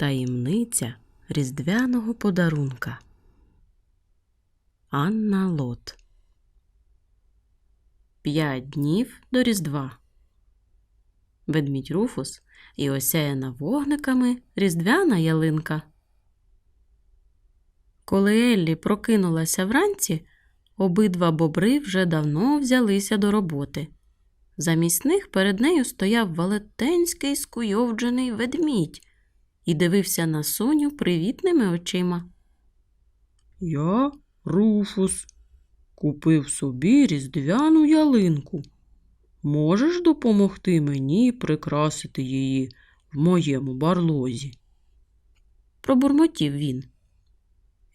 Таємниця різдвяного подарунка. Анна Лот. П'ять днів до Різдва. Ведмідь Руфус і осяяна вогниками різдвяна ялинка. Коли Еллі прокинулася вранці, обидва бобри вже давно взялися до роботи. Замість них перед нею стояв велетенський скуйовджений ведмідь і дивився на Соню привітними очима. Я, Руфус, купив собі різдвяну ялинку. Можеш допомогти мені прикрасити її в моєму барлозі? Пробурмотів він.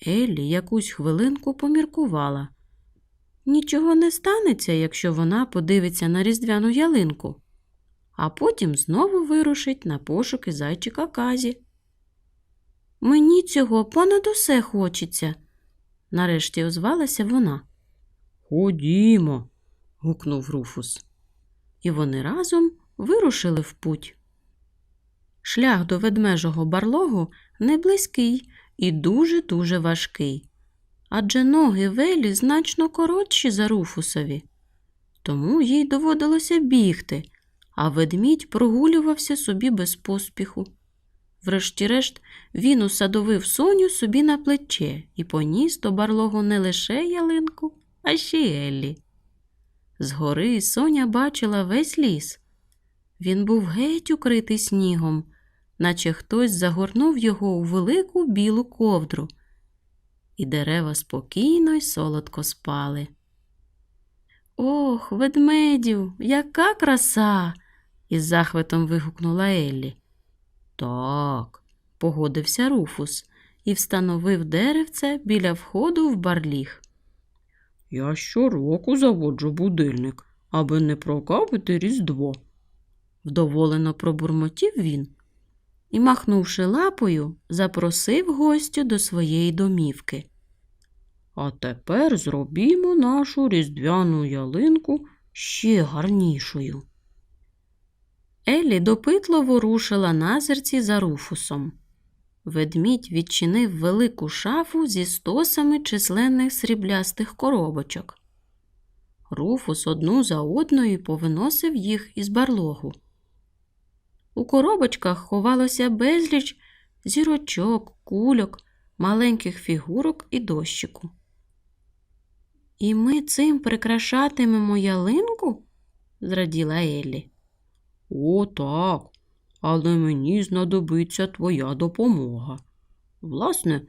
Еллі якусь хвилинку поміркувала. Нічого не станеться, якщо вона подивиться на різдвяну ялинку, а потім знову вирушить на пошуки зайчика Казі. Мені цього понад усе хочеться, нарешті озвалася вона. Ходімо. гукнув Руфус. І вони разом вирушили в путь. Шлях до ведмежого барлогу не близький і дуже-дуже важкий, адже ноги Велі значно коротші за Руфусові. Тому їй доводилося бігти, а ведмідь прогулювався собі без поспіху. Врешті-решт, він усадовив Соню собі на плече і поніс до барлогу не лише ялинку, а ще й Еллі. Згори Соня бачила весь ліс. Він був геть укритий снігом, наче хтось загорнув його у велику білу ковдру, і дерева спокійно й солодко спали. Ох, ведмедю, яка краса! із захватом вигукнула Еллі. Так, погодився Руфус і встановив деревце біля входу в барліг. Я щороку заводжу будильник, аби не прокапити різдво. Вдоволено пробурмотів він і, махнувши лапою, запросив гостю до своєї домівки. А тепер зробімо нашу різдвяну ялинку ще гарнішою. Еллі допитливо рушила назирці за Руфусом. Ведмідь відчинив велику шафу зі стосами численних сріблястих коробочок. Руфус одну за одною повиносив їх із барлогу. У коробочках ховалося безліч зірочок, кульок, маленьких фігурок і дощику. І ми цим прикрашатимемо ялинку? зраділа Еллі. О, так, але мені знадобиться твоя допомога. Власне,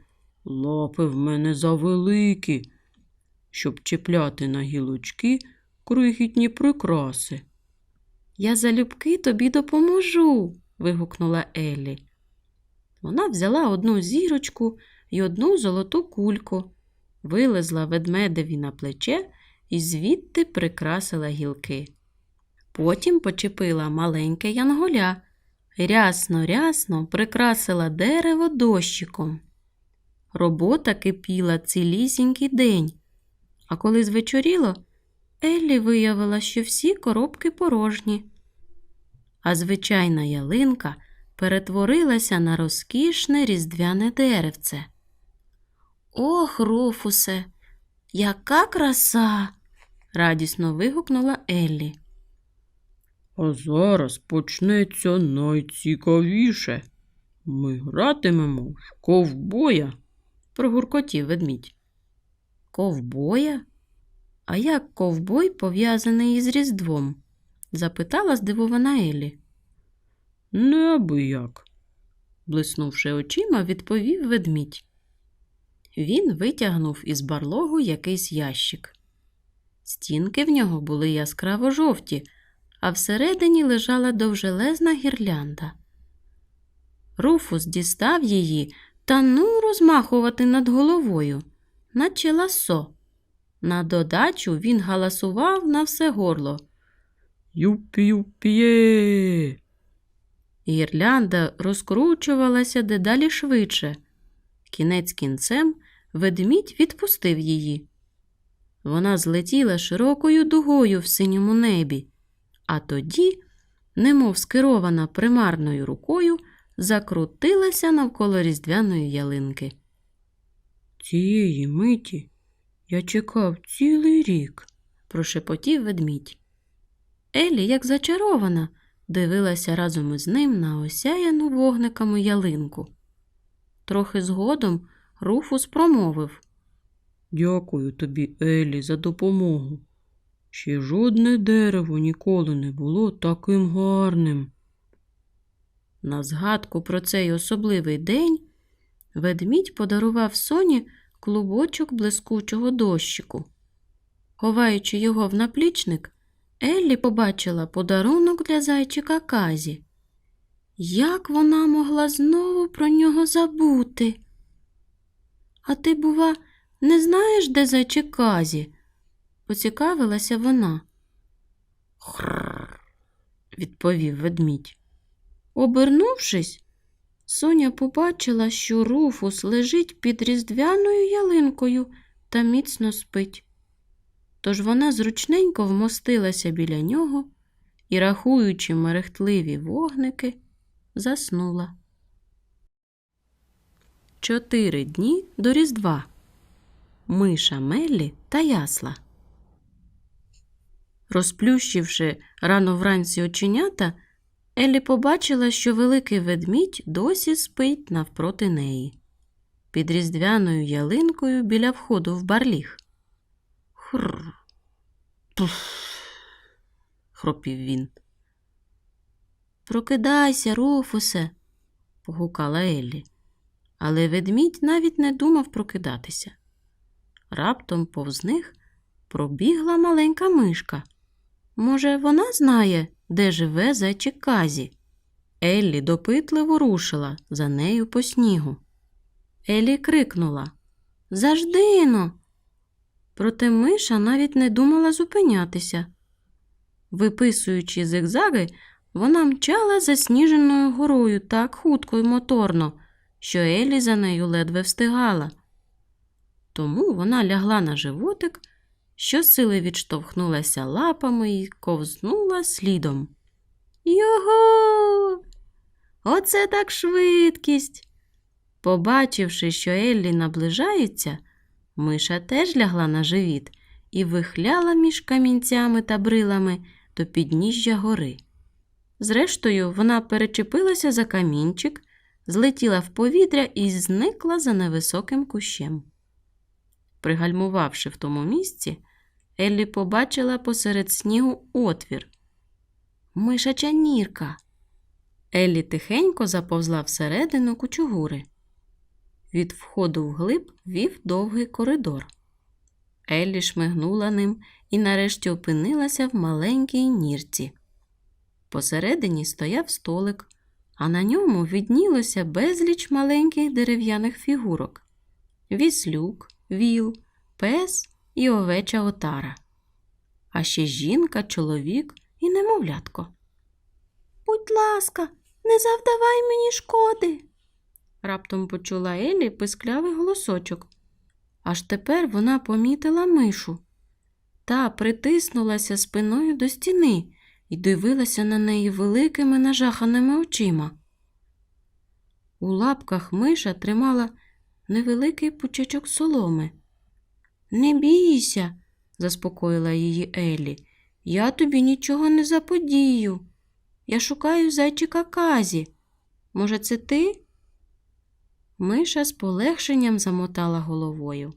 лапи в мене завеликі, щоб чіпляти на гілочки крихітні прикраси. Я залюбки тобі допоможу. вигукнула Еллі. Вона взяла одну зірочку і одну золоту кульку, вилезла ведмедеві на плече і звідти прикрасила гілки. Потім почепила маленьке янголя, рясно рясно прикрасила дерево дощиком. Робота кипіла цілісінький день, а коли звечоріло, Еллі виявила, що всі коробки порожні. А звичайна ялинка перетворилася на розкішне різдвяне деревце. Ох, Руфусе, яка краса! радісно вигукнула Еллі. А зараз почнеться найцікавіше. Ми гратимемо в ковбоя. прогуркотів ведмідь. Ковбоя? А як ковбой пов'язаний із Різдвом? запитала здивована Еллі. Неабияк. блиснувши очима, відповів ведмідь. Він витягнув із барлогу якийсь ящик. Стінки в нього були яскраво жовті, а всередині лежала довжелезна гірлянда. Руфус дістав її та ну розмахувати над головою, наче ласо. На додачу він галасував на все горло. Юпі-юпіє. Гірлянда розкручувалася дедалі швидше. Кінець кінцем ведмідь відпустив її. Вона злетіла широкою дугою в синьому небі, а тоді, немов скерована примарною рукою, закрутилася навколо різдвяної ялинки. Цієї миті я чекав цілий рік. прошепотів ведмідь. Елі, як зачарована, дивилася разом із ним на осяяну вогниками ялинку. Трохи згодом Руфус промовив. Дякую тобі, Елі, за допомогу. Ще жодне дерево ніколи не було таким гарним. На згадку про цей особливий день ведмідь подарував соні клубочок блискучого дощику. Ховаючи його в наплічник, Еллі побачила подарунок для зайчика Казі. Як вона могла знову про нього забути? А ти, бува, не знаєш, де зайчик Казі? Поцікавилася вона. Хрррр, відповів ведмідь. Обернувшись, Соня побачила, що Руфус лежить під різдвяною ялинкою та міцно спить. Тож вона зручненько вмостилася біля нього і, рахуючи мерехтливі вогники, заснула. Чотири дні до Різдва. Миша Меллі та ясла. Розплющивши рано вранці оченята, Еллі побачила, що великий ведмідь досі спить навпроти неї, під різдвяною ялинкою біля входу в барліг. Пуф. хропів він. Прокидайся, Руфусе, погукала Еллі. Але ведмідь навіть не думав прокидатися. Раптом повз них пробігла маленька мишка. Може, вона знає, де живе зайчик Казі? Еллі допитливо рушила за нею по снігу. Еллі крикнула Заждино. Проте миша навіть не думала зупинятися. Виписуючи зигзаги, вона мчала засніженою горою так хутко й моторно, що Еллі за нею ледве встигала. Тому вона лягла на животик, щосили відштовхнулася лапами і ковзнула слідом. Його! Оце так швидкість. Побачивши, що Еллі наближається, миша теж лягла на живіт і вихляла між камінцями та брилами до підніжжя гори. Зрештою, вона перечепилася за камінчик, злетіла в повітря і зникла за невисоким кущем. Пригальмувавши в тому місці, Еллі побачила посеред снігу отвір. Мишача нірка. Еллі тихенько заповзла всередину кучугури. Від входу вглиб вів довгий коридор. Еллі шмигнула ним і нарешті опинилася в маленькій нірці. Посередині стояв столик, а на ньому віднілося безліч маленьких дерев'яних фігурок віслюк, віл, пес і овеча отара, а ще жінка, чоловік і немовлятко. Будь ласка, не завдавай мені шкоди. Раптом почула Елі писклявий голосочок. Аж тепер вона помітила мишу. Та притиснулася спиною до стіни і дивилася на неї великими нажаханими очима. У лапках миша тримала невеликий пучечок соломи. Не бійся, заспокоїла її Елі. Я тобі нічого не заподію. Я шукаю зайчика Казі. Може, це ти? Миша з полегшенням замотала головою.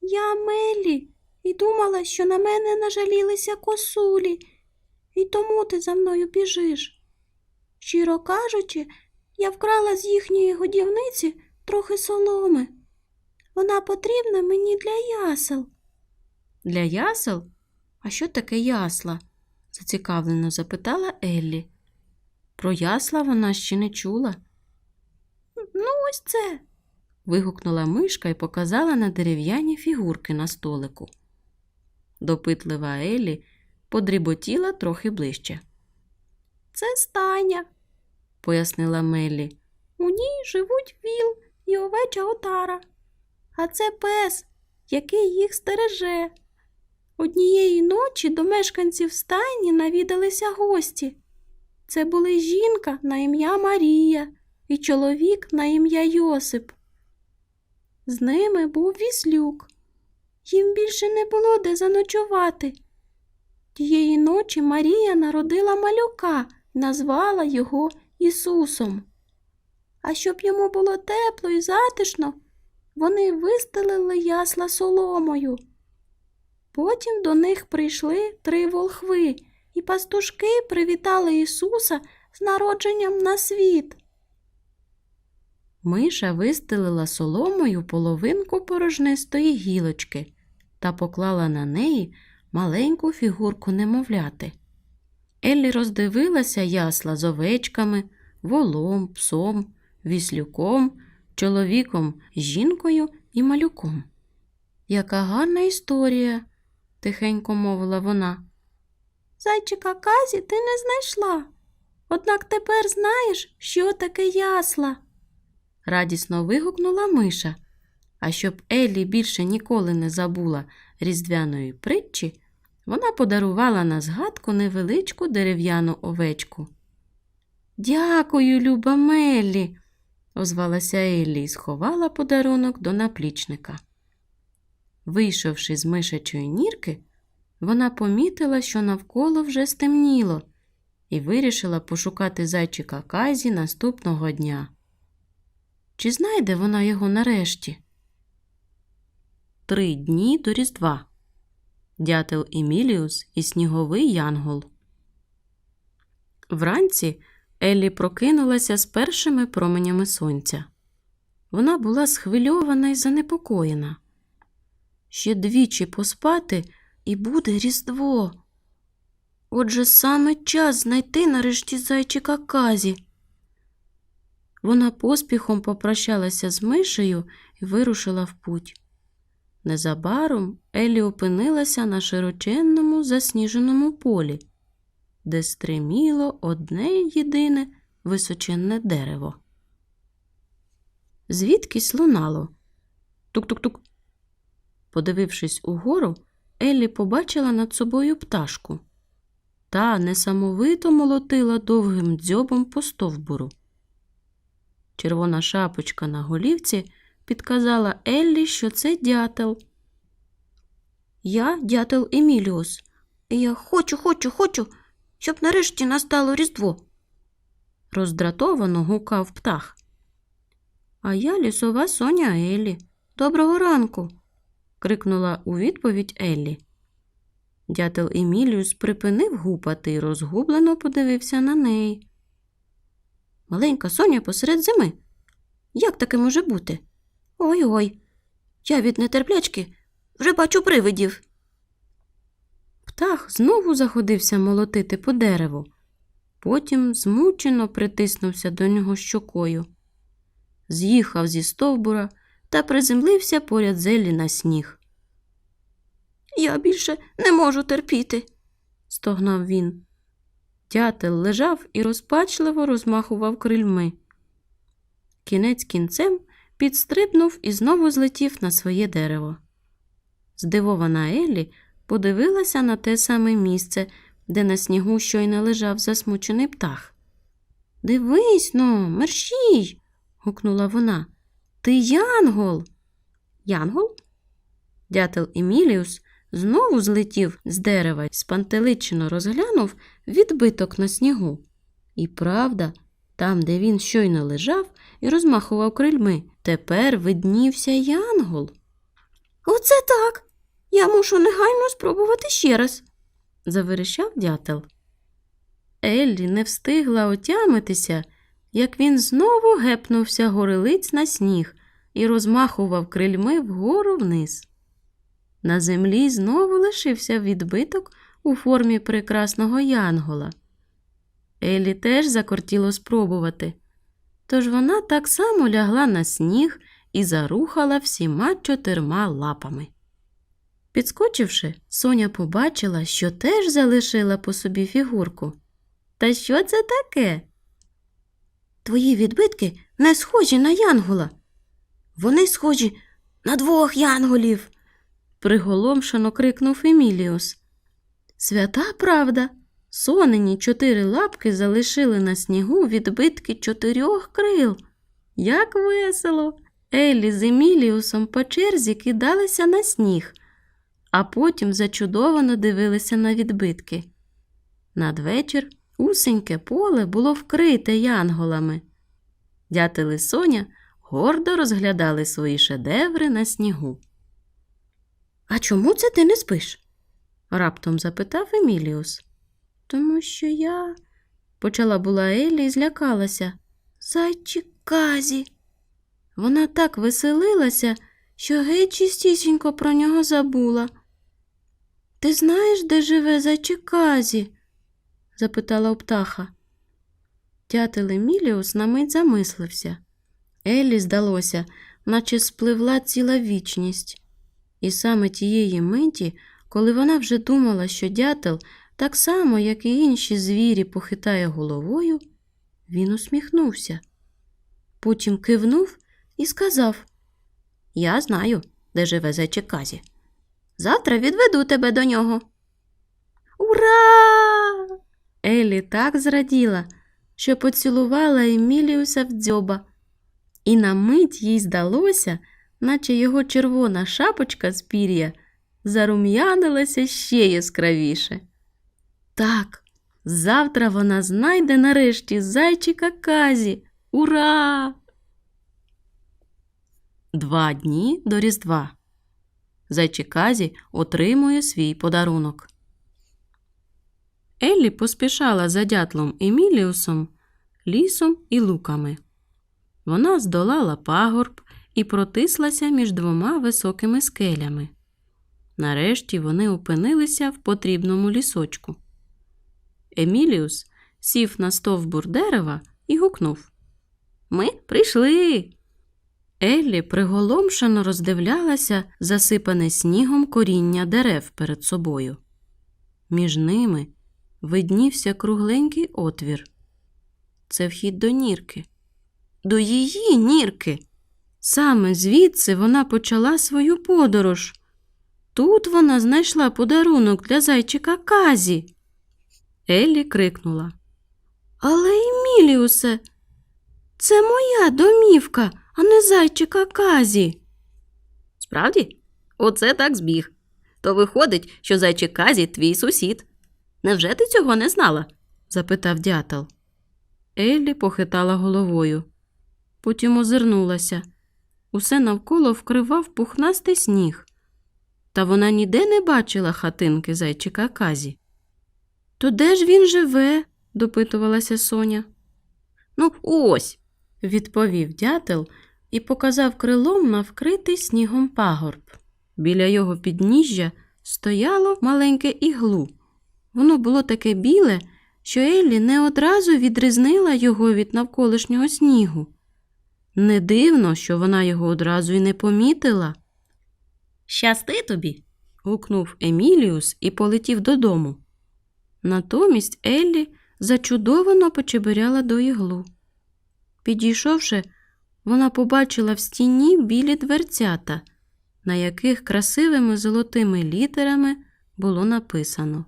Я Мелі і думала, що на мене нажалілися косулі, і тому ти за мною біжиш. Щиро кажучи, я вкрала з їхньої годівниці трохи соломи. Вона потрібна мені для ясел. Для ясел? А що таке ясла? зацікавлено запитала Еллі. Про ясла вона ще не чула. Ну, ось це. вигукнула мишка і показала на дерев'яні фігурки на столику. Допитлива Еллі подріботіла трохи ближче. Це стайня, пояснила Меллі. У ній живуть віл і овеча отара. А це пес, який їх стереже. Однієї ночі до мешканців стайні навідалися гості. Це були жінка на ім'я Марія і чоловік на ім'я Йосип. З ними був віслюк. Їм більше не було де заночувати. Тієї ночі Марія народила малюка і назвала його Ісусом. А щоб йому було тепло і затишно, вони вистелили ясла соломою. Потім до них прийшли три волхви, і пастушки привітали Ісуса з народженням на світ. Миша вистелила соломою половинку порожнистої гілочки та поклала на неї маленьку фігурку немовляти. Еллі роздивилася ясла з овечками, волом, псом, віслюком, чоловіком, жінкою і малюком. Яка гарна історія, тихенько мовила вона. Зайчика Казі ти не знайшла. Однак тепер знаєш, що таке ясла. Радісно вигукнула Миша. А щоб Еллі більше ніколи не забула різдвяної притчі, вона подарувала на згадку невеличку дерев'яну овечку. Дякую, люба Меллі, озвалася Еллі і сховала подарунок до наплічника. Вийшовши з мишачої нірки, вона помітила, що навколо вже стемніло, і вирішила пошукати зайчика Казі наступного дня. Чи знайде вона його нарешті? Три дні до Різдва. Дятел Еміліус і сніговий янгол. Вранці Еллі прокинулася з першими променями сонця. Вона була схвильована і занепокоєна. Ще двічі поспати і буде Різдво. Отже, саме час знайти нарешті зайчика Казі. Вона поспіхом попрощалася з мишею і вирушила в путь. Незабаром Еллі опинилася на широченному засніженому полі, де стриміло одне єдине височенне дерево. Звідкись лунало тук-тук-тук. Подивившись угору, Еллі побачила над собою пташку. Та несамовито молотила довгим дзьобом по стовбуру. Червона шапочка на голівці підказала Еллі, що це дятел. Я дятел Еміліус, я хочу, хочу, хочу, щоб нарешті настало Різдво. Роздратовано гукав птах. А я лісова соня Еллі. Доброго ранку. крикнула у відповідь Еллі. Дятел Еміліус припинив гупати і розгублено подивився на неї. Маленька соня посеред зими. Як таке може бути? Ой ой, я від нетерплячки вже бачу привидів. Птах знову заходився молотити по дереву, потім змучено притиснувся до нього щокою, з'їхав зі стовбура та приземлився поряд зелі на сніг. Я більше не можу терпіти, стогнав він. Дятел лежав і розпачливо розмахував крильми. Кінець кінцем підстрибнув і знову злетів на своє дерево. Здивована Еллі подивилася на те саме місце, де на снігу щойно лежав засмучений птах. Дивись но, мерщій. гукнула вона. Ти янгол. Янгол? Дятел Еміліус знову злетів з дерева і спантеличено розглянув відбиток на снігу. І правда, там, де він щойно лежав і розмахував крильми, тепер виднівся янгол. Оце так. Я мушу негайно спробувати ще раз, заверещав дятел. Еллі не встигла отямитися, як він знову гепнувся горилиць на сніг і розмахував крильми вгору вниз. На землі знову лишився відбиток у формі прекрасного янгола. Елі теж закортіло спробувати, тож вона так само лягла на сніг і зарухала всіма чотирма лапами. Підскочивши, Соня побачила, що теж залишила по собі фігурку. Та що це таке? Твої відбитки не схожі на янгола. Вони схожі на двох янголів приголомшено крикнув Еміліус. Свята правда, Сонені чотири лапки залишили на снігу відбитки чотирьох крил. Як весело! Еллі з Еміліусом по черзі кидалися на сніг, а потім зачудовано дивилися на відбитки. Надвечір усеньке поле було вкрите янголами. Дятел і Соня гордо розглядали свої шедеври на снігу. А чому це ти не спиш? раптом запитав Еміліус. Тому що я, почала була Еллі і злякалася. Зайчик Казі. Вона так веселилася, що геть чистісінько про нього забула. Ти знаєш, де живе зайчик Казі? запитала у птаха. Дятел Еміліус на мить замислився. Еллі здалося, наче спливла ціла вічність. І саме тієї миті, коли вона вже думала, що дятел, так само, як і інші звірі, похитає головою, він усміхнувся. Потім кивнув і сказав Я знаю, де живе зайчик Казі. Завтра відведу тебе до нього. Ура! Елі так зраділа, що поцілувала Еміліуса в дзьоба, і на мить їй здалося, наче його червона шапочка з пір'я зарум'янилася ще яскравіше. Так, завтра вона знайде нарешті зайчика Казі. Ура! Два дні до Різдва. Зайчик Казі отримує свій подарунок. Еллі поспішала за дятлом Еміліусом, лісом і луками. Вона здолала пагорб і протислася між двома високими скелями. Нарешті вони опинилися в потрібному лісочку. Еміліус сів на стовбур дерева і гукнув Ми прийшли. Еллі приголомшено роздивлялася засипане снігом коріння дерев перед собою. Між ними виднівся кругленький отвір. Це вхід до нірки. До її нірки. Саме звідси вона почала свою подорож. Тут вона знайшла подарунок для зайчика Казі. Еллі крикнула. Але Еміліусе, це моя домівка, а не зайчика Казі. Справді? Оце так збіг. То виходить, що зайчик Казі твій сусід. Невже ти цього не знала? запитав дятел. Еллі похитала головою. Потім озирнулася. Усе навколо вкривав пухнастий сніг. Та вона ніде не бачила хатинки зайчика Казі. То де ж він живе? допитувалася Соня. Ну, ось, відповів дятел і показав крилом на вкритий снігом пагорб. Біля його підніжжя стояло маленьке іглу. Воно було таке біле, що Еллі не одразу відрізнила його від навколишнього снігу. Не дивно, що вона його одразу й не помітила. Щасти тобі. гукнув Еміліус і полетів додому. Натомість Еллі зачудовано почебиряла до іглу. Підійшовши, вона побачила в стіні білі дверцята, на яких красивими золотими літерами було написано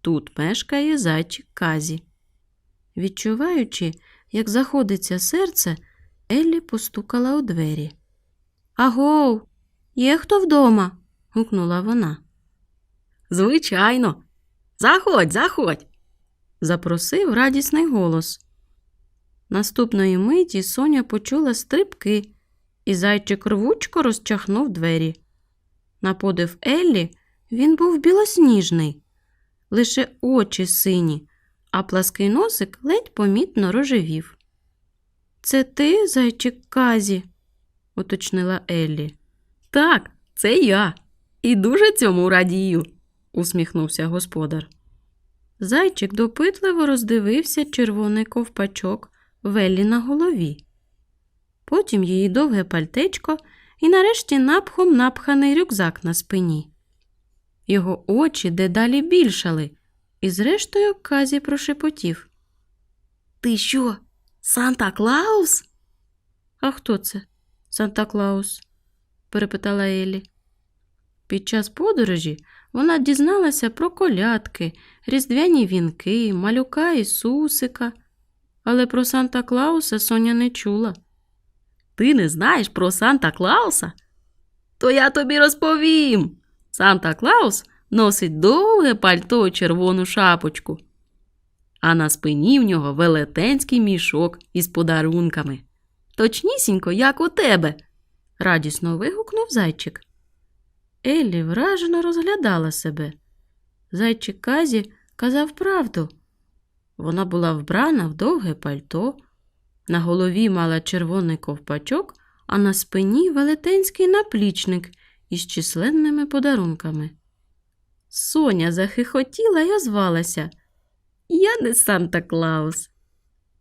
Тут мешкає зайчик Казі. Відчуваючи, як заходиться серце, Еллі постукала у двері. Агов, є хто вдома? гукнула вона. Звичайно. Заходь, заходь, запросив радісний голос. Наступної миті Соня почула стрибки, і зайчик рвучко розчахнув двері. На подив Еллі він був білосніжний, лише очі сині, а плаский носик ледь помітно рожевів. Це ти, зайчик Казі? уточнила Еллі. Так, це я. І дуже цьому радію, усміхнувся господар. Зайчик допитливо роздивився червоний ковпачок Веллі на голові. Потім її довге пальтечко і нарешті напхом напханий рюкзак на спині. Його очі дедалі більшали, і зрештою Казі прошепотів. Ти що, Санта Клаус? А хто це? Санта Клаус? перепитала Елі. Під час подорожі вона дізналася про колядки, різдвяні вінки, малюка Ісусика, але про Санта Клауса Соня не чула. Ти не знаєш про Санта Клауса? То я тобі розповім. Санта Клаус носить довге пальто червону шапочку, а на спині в нього велетенський мішок із подарунками. Точнісінько, як у тебе, радісно вигукнув зайчик. Еллі вражено розглядала себе. Зайчик Казі казав правду. Вона була вбрана в довге пальто, на голові мала червоний ковпачок, а на спині велетенський наплічник із численними подарунками. Соня захихотіла й озвалася. Я не Санта Клаус.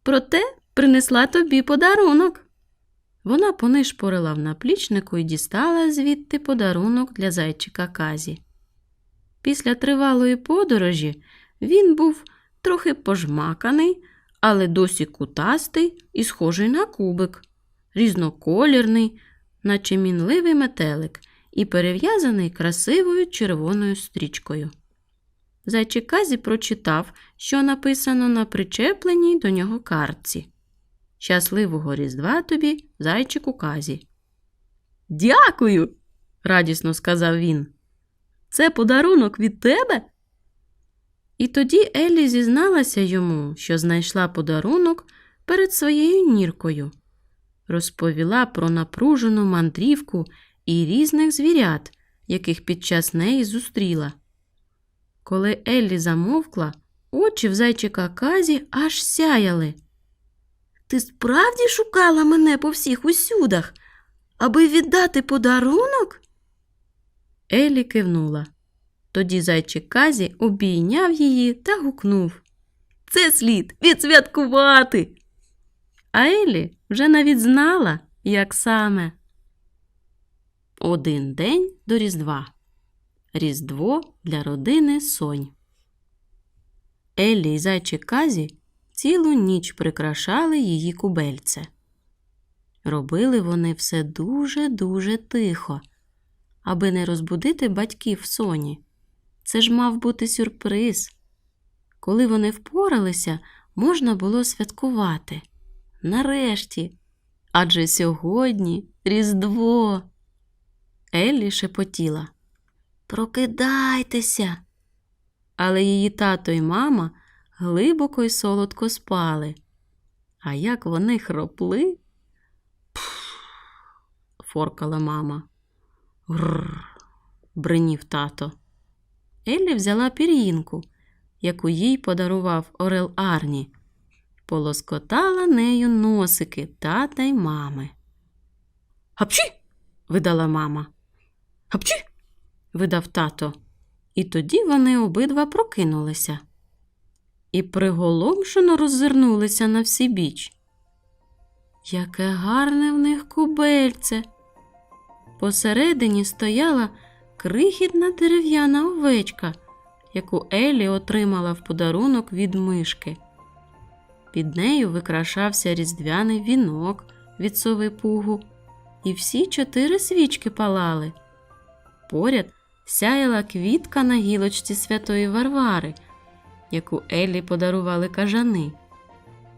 Проте принесла тобі подарунок. Вона понишпорила в наплічнику і дістала звідти подарунок для зайчика Казі. Після тривалої подорожі він був трохи пожмаканий, але досі кутастий і схожий на кубик, різноколірний, наче мінливий метелик, і перев'язаний красивою червоною стрічкою. Зайчик Казі прочитав, що написано на причепленій до нього картці. Щасливого Різдва тобі, зайчику Казі. Дякую, радісно сказав він. Це подарунок від тебе? І тоді Еллі зізналася йому, що знайшла подарунок перед своєю ніркою, розповіла про напружену мандрівку і різних звірят, яких під час неї зустріла. Коли Еллі замовкла, очі в зайчика Казі аж сяяли. Ти справді шукала мене по всіх усюдах, аби віддати подарунок? Еллі кивнула. Тоді зайчик Казі обійняв її та гукнув. Це слід відсвяткувати. А Еллі вже навіть знала, як саме. Один день до Різдва. Різдво для родини Сонь. Еллі й зайчик Казі цілу ніч прикрашали її кубельце. Робили вони все дуже-дуже тихо, аби не розбудити батьків Соні. Це ж мав бути сюрприз. Коли вони впоралися, можна було святкувати. Нарешті. Адже сьогодні Різдво. Еллі шепотіла. Прокидайтеся. Але її тато й мама глибоко й солодко спали. А як вони хропли? Пф, форкала мама. Грр, бринів тато. Еллі взяла пір'їнку, яку їй подарував Орел Арні, полоскотала нею носики тата й мами. Гапчі! видала мама. Гапчі! видав тато. І тоді вони обидва прокинулися і приголомшено роззирнулися на всі біч. Яке гарне в них кубельце. Посередині стояла крихітна дерев'яна овечка, яку Елі отримала в подарунок від мишки. Під нею викрашався різдвяний вінок від сови пугу, і всі чотири свічки палали. Поряд сяяла квітка на гілочці святої Варвари, яку Еллі подарували кажани.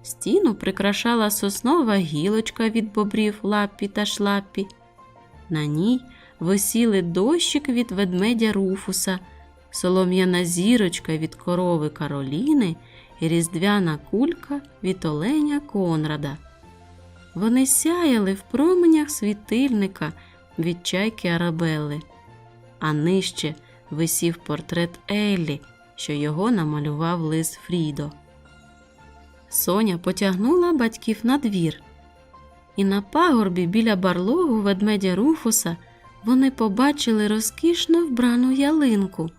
Стіну прикрашала соснова гілочка від бобрів лаппі та шлаппі. На ній висіли дощик від ведмедя Руфуса, солом'яна зірочка від корови Кароліни і різдвяна кулька від оленя Конрада. Вони сяяли в променях світильника від чайки Арабелли, а нижче висів портрет Еллі, що його намалював лис Фрідо. Соня потягнула батьків на двір, і на пагорбі біля барлогу ведмедя Руфуса вони побачили розкішно вбрану ялинку.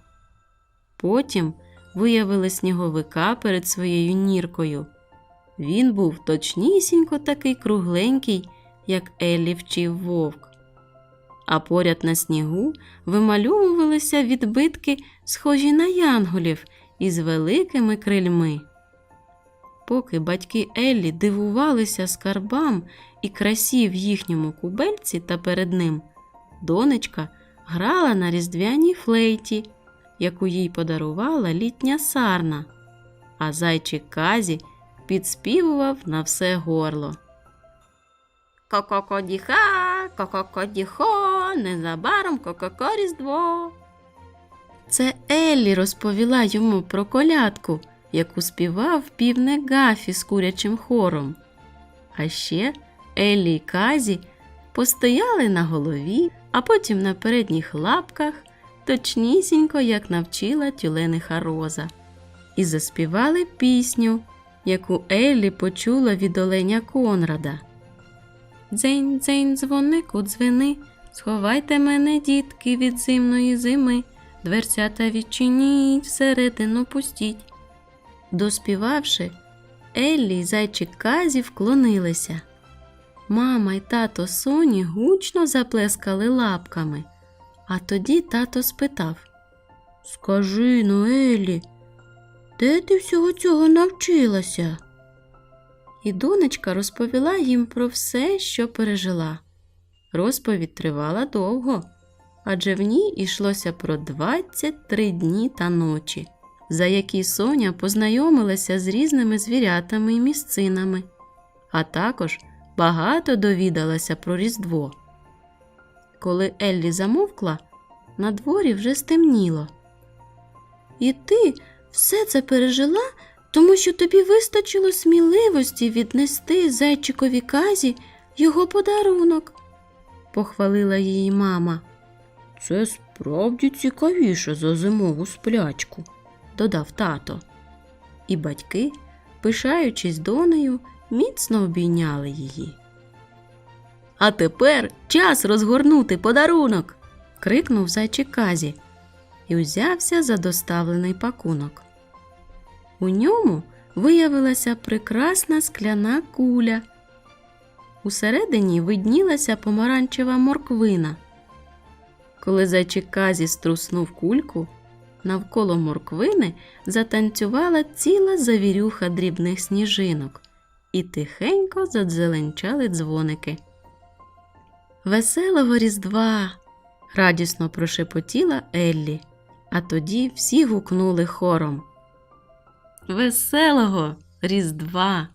Потім виявили сніговика перед своєю ніркою. Він був точнісінько такий кругленький, як Еллі вчив вовк. А поряд на снігу вимальовувалися відбитки, схожі на янголів із великими крильми. Поки батьки Еллі дивувалися скарбам і красі в їхньому кубельці та перед ним, донечка грала на різдвяній флейті, яку їй подарувала літня сарна, а зайчик Казі підспівував на все горло. Ко-ко-ко-діха, ко-ко-ко-діхо, незабаром ко-ко-ко різдво. Це Еллі розповіла йому про колядку, яку співав півник Гафі з курячим хором. А ще Еллі й Казі постояли на голові, а потім на передніх лапках, точнісінько, як навчила тюлениха Роза, і заспівали пісню, яку Еллі почула від оленя Конрада. Дзень, дзень, дзвонику, дзвени, сховайте мене, дітки, від зимної зими, дверцята відчиніть, всередину пустіть. Доспівавши, Еллі й зайчик Казі вклонилися. Мама й тато Соні гучно заплескали лапками, а тоді тато спитав Скажи, Еллі, де ти всього цього навчилася? І донечка розповіла їм про все, що пережила. Розповідь тривала довго, адже в ній йшлося про 23 дні та ночі, за які Соня познайомилася з різними звірятами і місцинами, а також багато довідалася про Різдво. Коли Еллі замовкла, на дворі вже стемніло. І ти все це пережила, тому що тобі вистачило сміливості віднести зайчикові казі його подарунок, похвалила її мама. Це справді цікавіше за зимову сплячку. додав тато. І батьки, пишаючись донею, міцно обійняли її. А тепер час розгорнути подарунок. крикнув зайчик Казі і узявся за доставлений пакунок. У ньому виявилася прекрасна скляна куля. Усередині виднілася помаранчева морквина. Коли зайчик Казі струснув кульку, навколо морквини затанцювала ціла завірюха дрібних сніжинок, і тихенько задзеленчали дзвоники. Веселого Різдва! радісно прошепотіла Еллі, а тоді всі гукнули хором. Веселого Різдва!